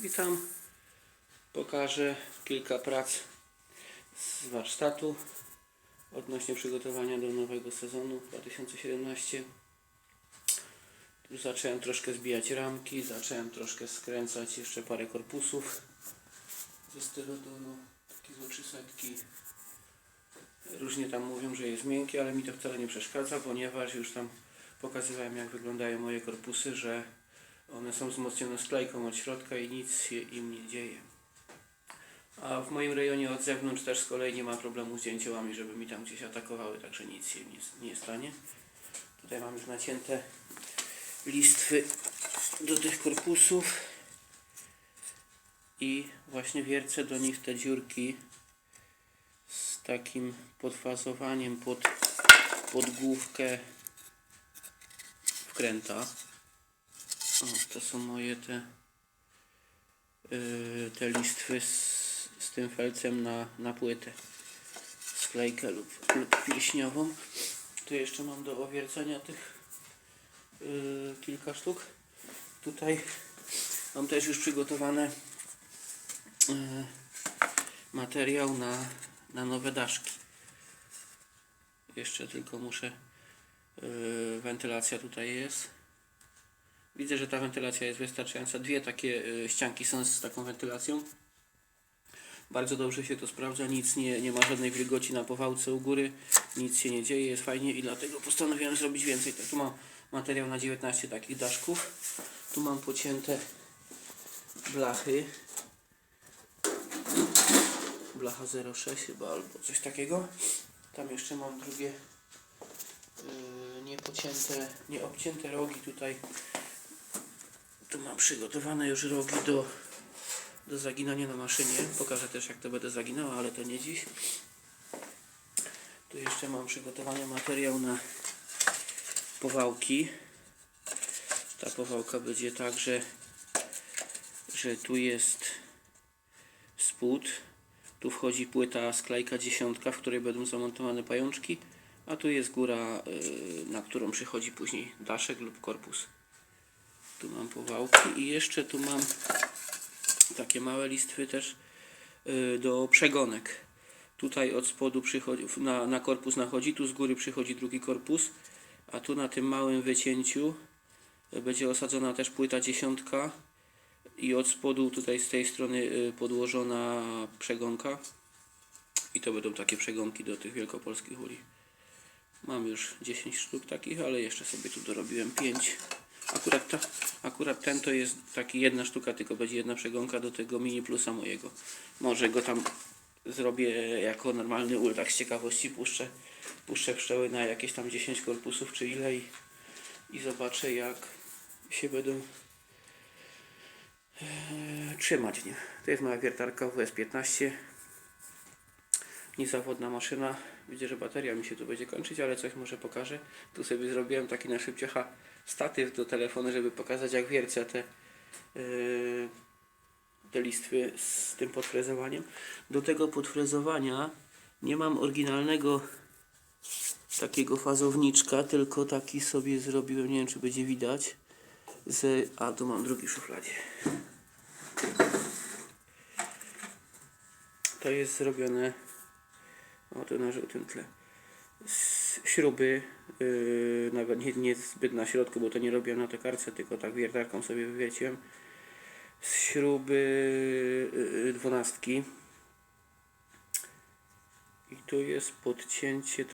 Witam. Pokażę kilka prac z warsztatu odnośnie przygotowania do nowego sezonu 2017. Tu zacząłem troszkę zbijać ramki, zacząłem troszkę skręcać jeszcze parę korpusów ze styrodonu, takie złoczysetki. Różnie tam mówią, że jest miękkie, ale mi to wcale nie przeszkadza, ponieważ już tam pokazywałem jak wyglądają moje korpusy, że one są wzmocnione sklejką od środka i nic się im nie dzieje. A w moim rejonie od zewnątrz też z kolei nie ma problemu z dzięciołami, żeby mi tam gdzieś atakowały, także nic się nie, nie stanie. Tutaj mam już nacięte listwy do tych korpusów i właśnie wiercę do nich te dziurki z takim podfazowaniem pod, pod główkę wkręta. O, to są moje te, yy, te listwy z, z tym felcem na, na płytę. Sklejkę lub, lub pilśniową. Tu jeszcze mam do owiercenia tych yy, kilka sztuk. Tutaj mam też już przygotowane yy, materiał na, na nowe daszki. Jeszcze tylko muszę. Yy, wentylacja tutaj jest. Widzę, że ta wentylacja jest wystarczająca. Dwie takie y, ścianki są z taką wentylacją. Bardzo dobrze się to sprawdza, nic nie, nie ma żadnej wilgoci na powałce u góry, nic się nie dzieje, jest fajnie i dlatego postanowiłem zrobić więcej. Tak, tu mam materiał na 19 takich daszków. Tu mam pocięte blachy. Blacha 06 chyba albo coś takiego. Tam jeszcze mam drugie yy, niepocięte, nieobcięte rogi tutaj tu mam przygotowane już rogi do, do zaginania na maszynie. Pokażę też jak to będę zaginał, ale to nie dziś. Tu jeszcze mam przygotowany materiał na powałki. Ta powałka będzie tak, że, że tu jest spód. Tu wchodzi płyta sklejka dziesiątka, w której będą zamontowane pajączki. A tu jest góra, yy, na którą przychodzi później daszek lub korpus. Tu mam powałki i jeszcze tu mam takie małe listwy też y, do przegonek. Tutaj od spodu przychodzi, na, na korpus nachodzi, tu z góry przychodzi drugi korpus, a tu na tym małym wycięciu y, będzie osadzona też płyta dziesiątka i od spodu tutaj z tej strony y, podłożona przegonka i to będą takie przegonki do tych wielkopolskich uli. Mam już 10 sztuk takich, ale jeszcze sobie tu dorobiłem 5. Akurat, ta, akurat ten to jest taki jedna sztuka, tylko będzie jedna przegonka do tego mini plusa mojego. Może go tam zrobię jako normalny ul, tak z ciekawości puszczę, puszczę pszczoły na jakieś tam 10 korpusów czy ile i, i zobaczę jak się będą e, trzymać w nim. To jest moja wiertarka WS15 niezawodna maszyna. Widzę, że bateria mi się tu będzie kończyć, ale coś może pokażę. Tu sobie zrobiłem taki na szybciocha statyw do telefonu, żeby pokazać jak wiercę te, yy, te listwy z tym podfrezowaniem. Do tego podfrezowania nie mam oryginalnego takiego fazowniczka, tylko taki sobie zrobiłem, nie wiem czy będzie widać. Z, a tu mam drugi w szufladzie. To jest zrobione o, to na żółtym tle. Z śruby, yy, nawet nie, nie zbyt na środku, bo to nie robiłem na tokarce, tylko tak wiertarką sobie wywieciłem. Z śruby yy, dwunastki. I tu jest podcięcie